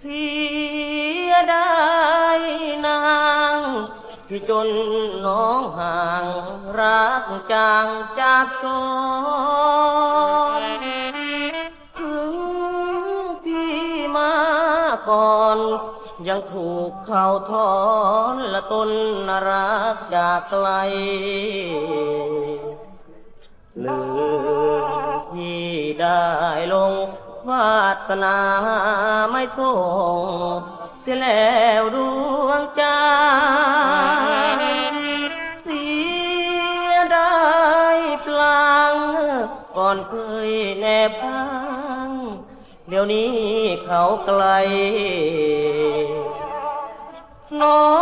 เสียดายนาง ที่จนน้องห่างรักจางจากจรถึงพี่มาก่อนยังถูกเขาทอนละตนรักจากไกลลืมที่ได้ลง วาสนาไม่ส่งเสียแล้วดวงใจเสียไดายพลางก่อนเคยแนบพัง เดี๋ยวนี้เขาไกลน้อง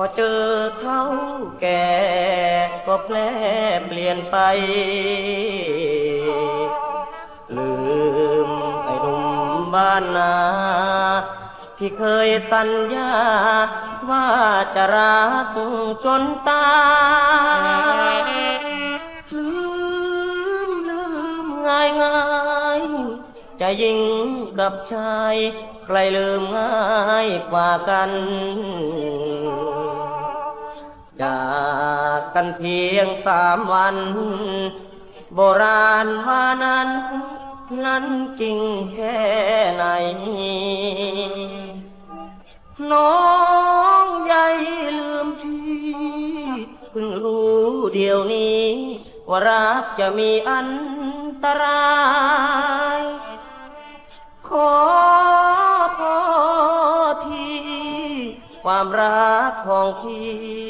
อเจอเขาแก่ก็แปลเปลี่ยนไป ลืมไอ้หนุ่มบ้านนา ที่เคยสัญญา ว่าจะรักจนตายลืมลืมง่ายง่ายจะยิงกับชาย ใครลืมง่ายกว่ากัน จากกันเพียงสามวัน โบราณว่านั้น นั้นจริงแค่ไหน น้องใหญ่ลืมพี่เพิ่งรู้เดี๋ยวนี้ ว่ารักจะมีอันตราย ขอพอทีความรักของพี่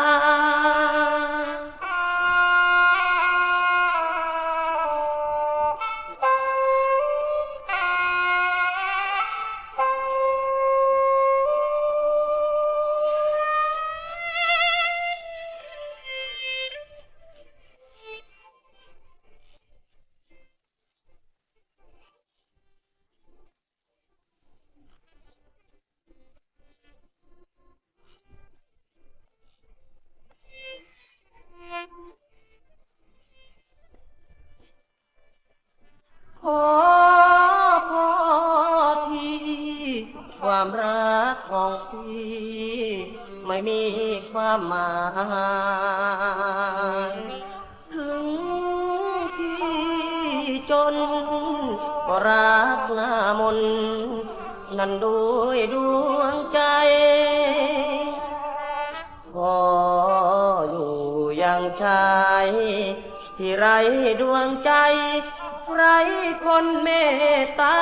ความรักของพี่ไม่มีความหมาย ถึงพี่จนก็รักหน้ามน นั่นด้วยดวงใจขออยู่อย่างชายที่ไรดวงใจ ไรคนเมตตา